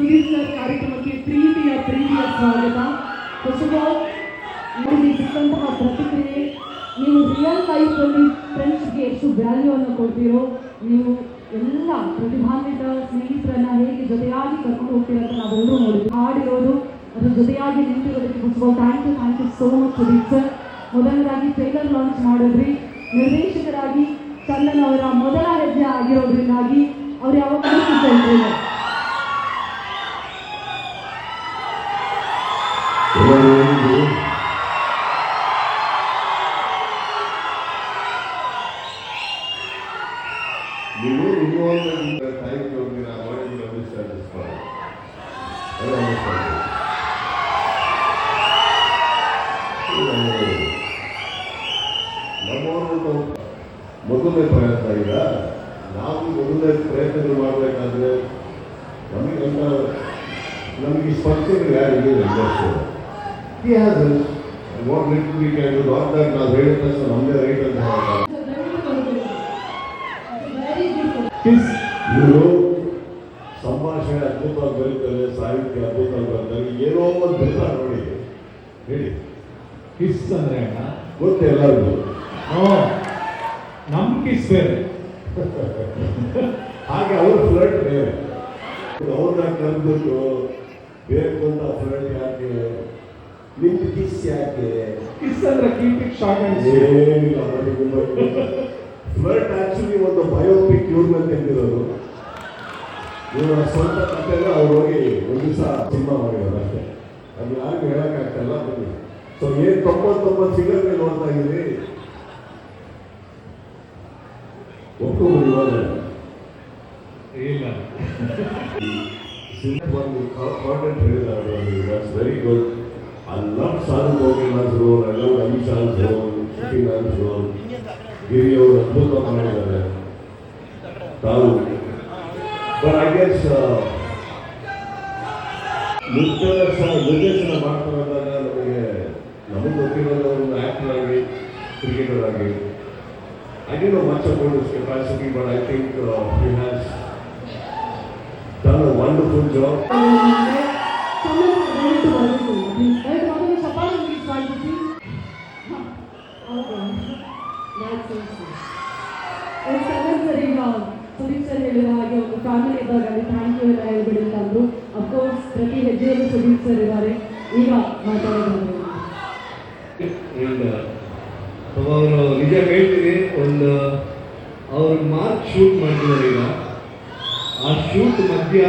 PDC ಕಾರ್ಯಕ್ರಮಕ್ಕೆ ಪ್ರೀತಿಯ ಪ್ರೀತಿಯ ಸ್ವಾಗತ. ನಿಮಗೆ ಸಿಕ್ಕಂತಹ ಪ್ರತಿಕ್ರಿಯೆ, ನೀವು ರಿಯಲ್ ಲೈಫಲ್ಲಿ ಫ್ರೆಂಡ್ಸ್ಗೆ ಎಷ್ಟು ವ್ಯಾಲ್ಯೂವನ್ನು ಕೊಡ್ತೀರೋ, ನೀವು ಎಲ್ಲ ಪ್ರತಿಭಾನ್ವಿತ ಸ್ನೇಹಿತರನ್ನ ಹೇಗೆ ಜೊತೆಯಾಗಿ ಕರ್ಕೊಂಡು ಹೋಗ್ತೀರ ಅಂತ ನಾವೆಲ್ಲರೂ ನೋಡಿದ್ವಿ. ಹಾಡಿರೋರು, ಅದ್ರ ಜೊತೆಯಾಗಿ ನಿಂತಿರೋದಕ್ಕೆ ಪುಸ್ತಕ thank you thank you so much Sudeep sir. ಮೊದಲನೇದಾಗಿ ಟ್ರೈಲರ್ ಲಾಂಚ್ ಮಾಡಿದ್ರಿ. ನಿರ್ದೇಶಕರಾಗಿ ಚಂದನ್ ಅವರ ಮೊದಲ ಹೆಜ್ಜೆ ಆಗಿರೋದ್ರಿಂದಾಗಿ ಅವ್ರು ಯಾವಾಗ ನೀವು ಇನ್ವಾಲ್ವ್ಮೆಂಟ್ ಯು ನಾವು ಮಾಡಿದ್ರೆ ಅಂಡರ್ಸ್ಟ್ಯಾಂಡ್ ನಮ್ಮವರು ಮೊದಲನೇ ಪ್ರಯತ್ನ ಈಗ, ನಾವು ಮೊದಲನೇ ಪ್ರಯತ್ನಗಳು ಮಾಡಬೇಕಾದ್ರೆ ನಮಗಂತ ನಮಗೆ ಸ್ಪರ್ಧೆಗಳು ಯಾರಿಗೆ ಇಲ್ಲ he has it. And what little we can do, not that ನಾವು ಹೇಳಿದ ತಕ್ಷಣ ನಮ್ಮದೇ ರೈಟ್ ಅಂತ ಕಿಸ್ ಇವರು ಸಂಭಾಷಣೆ ಅದ್ಭುತವಾಗಿ ಬರೀತಾರೆ ಸಾಹಿತ್ಯ ಅದ್ಭುತವಾಗಿ ಬರೀತಾರೆ ಏನೋ ಒಂದು ಬರ್ತಾರೆ ನೋಡಿ ಹೇಳಿ. ಕಿಸ್ ಅಂದ್ರೆ ಅಣ್ಣ? ಗೊತ್ತು ಎಲ್ಲರಿಗೂ? ಓ ನಮ್ ಕಿಸ್ ಬೇರೆ. ಹಾಗೆ ಅವ್ರ ಫ್ಲಡ್ ಬೇರೆ. ಅವ್ರನ್ನ ಕರೆದ್ಬಿಟ್ಟು ಬೇಕು ಅಂತ ಫ್ಲಡ್ ಯಾಕೆ ನಿಮ್ದು ಕಿಸ್ ಯಾಕೆ ಕಿಸ್ ಅಂದ್ರೆ ಕೀಪ್ ಇಟ್ ಶಾರ್ಟ್ ಅಂಡ್ ಏನಿಲ್ಲ ಆಕ್ಚುಲಿ ಒಂದು ಬಯೋಪಿಕ್ ಇವ್ರ ಮೇಲೆ ತೆಗೆದಿರೋದು. ಇವರ ಸ್ವಂತ ಕಥೆನ ಅವ್ರು ಹೋಗಿ ಒಂದು ದಿವಸ ಸಿನಿಮಾ ಮಾಡಿರೋದು ಅಷ್ಟೇ. ಅದು ಯಾರಿಗೂ ಹೇಳಕ್ಕಾಗ್ತಲ್ಲ ಬನ್ನಿ. ಸೊ ಏನ್ ತೊಂಬತ್ತೊಂಬತ್ತು ಸಿಗರ್ಗೆ ನೋಡ್ತಾ ಇದ್ದೀರಿ? ಒಪ್ಕೊಂಡು ಇವಾಗ. ಇಲ್ಲ. ಒಂದು ಕಾಂಟೆಂಟ್ ಹೇಳಿದ್ದಾರೆ very good I love Sadhu ಗೋಗಿನಾಥ್ ರೋಲ್ ಐ ಲವ್ ಅಮಿಶಾನ್ ರೋಲ್ ಶುಟಿನಾಥ್ ರೋಲ್ ಗಿರಿ ಅವರು ಅದ್ಭುತ ಮಾಡಿದ್ದಾರೆ. ತಾವು. ಬಟ್ ಐ ಗೆಸ್ ನಿರ್ದೇಶ ನಿರ್ದೇಶನ ಮಾಡ್ತಾರಂದಾಗ ನಮಗೆ ನಮಗೆ ಗೊತ್ತಿರೋದು ಒಂದು ಆಕ್ಟರ್ ಆಗಿ ಕ್ರಿಕೆಟರ್ ಆಗಿ. I don't know much about his capacity, but I think uh, he has done a wonderful job. Sudeep sir ಹೇಳಿರೋ ಹಾಗೆ ಒಂದು ಫ್ಯಾಮಿಲಿ ಇದ್ದಾಗ ಅಲ್ಲಿ ಥ್ಯಾಂಕ್ ಯು ಎಲ್ಲ ಸರ್ ಇದ್ದಾರೆ. ಈಗ ಮಾತಾಡೋದು ಅವರು ನಿಜ ಹೇಳ್ತೀನಿ ಒಂದು ಅವ್ರ ಮಾರ್ಕ್ ಶೂಟ್ ಮಾಡ್ತಿದ್ದಾರೆ ಈಗ. ಆ ಶೂಟ್ ಮಧ್ಯ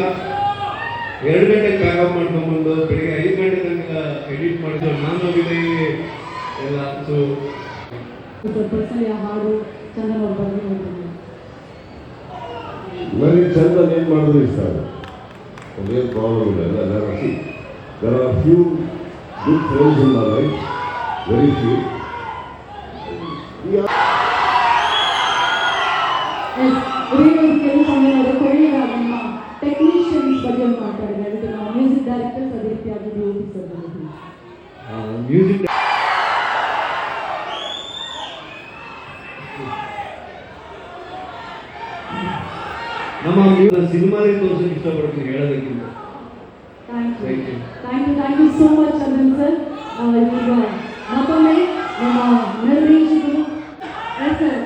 ಎರಡು ಗಂಟೆ ಪ್ಯಾಕಪ್ ಮಾಡ್ಕೊಂಡ್ಬಂದು, ಬೆಳಿಗ್ಗೆ ಐದು ಗಂಟೆ ತನಕ ಎಡಿಟ್ ಮಾಡಿದ್ರು ನಾನು ಹೋಗಿದ್ದೀನಿ ಎಲ್ಲ. ಸೊ ಪರ್ಸನಲಿ ಆ ಹಾಡು ಚಂದನ್ ಅವ್ರ ಬಗ್ಗೆ ಹೇಳ್ತೀನಿ ನನಗೆ ಚಂದನ್ ಏನು ಮಾಡಿದ್ರು ಇಷ್ಟ ಅದೇನು ಪ್ರಾಬ್ಲಮ್ ಇಲ್ಲ ಎಲ್ಲ there are there are few good friends in my life very few ಇದೇ ಕೆಲವು ಸಮಯ ಕೊನೆಯ ನಮ್ಮ ಟೆಕ್ನಿಷಿಯನ್ಸ್ ಬಗ್ಗೆ ಒಂದು ಮಾತಾಡಿದೆ ಅದಕ್ಕೆ ನಾವು ಮ್ಯೂಸಿಕ್ ಡೈರೆಕ್ಟರ್ಸ್ ಅದೇ ರೀತಿಯಾಗಿ ಡಿ ಸರ್ ಬಂದಿದ್ದೀವಿ ಮ್ಯೂಸಿಕ್ ನಮ್ಮ ಸಿನಿಮಾನೇ ತೋರಿಸೋಕೆ ಇಷ್ಟಪಡ್ತೀನಿ ಹೇಳೋದಕ್ಕಿಂತ. Thank you Thank you. Thank you thank you so much Chandan sir ಈಗ ಮತ್ತೊಮ್ಮೆ ನಮ್ಮ ನಿರ್ದೇಶಕರು ಎಸ್ ಸರ್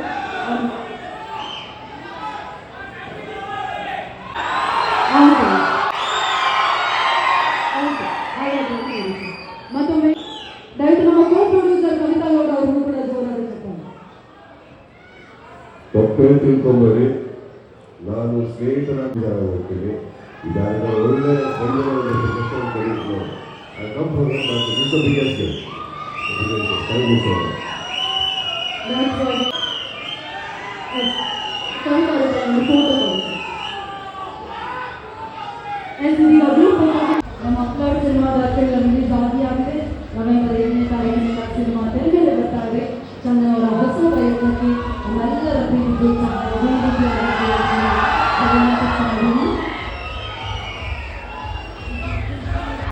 ಮತ್ತೊಮ್ಮೆ ದಯವಿಟ್ಟು ನಮ್ಮ ಕೋ ಪ್ರೊಡ್ಯೂಸರ್ ಕವಿತಾ ಗೌಡ ಅವರು ಕೂಡ ಜೋರಾದ ಚಪ್ಪಾಳೆ ತಪ್ಪೇ ತಿಳ್ಕೊಂಬೇಡಿ ನಾನು ಸ್ನೇಹಿತರಾಗಿ ಹೋಗ್ತೀನಿ ಇದಾಗ ಒಳ್ಳೆ ಗಂಡನ ಜೊತೆ ಕರೀತು I come from this biggest thank you so much That's why.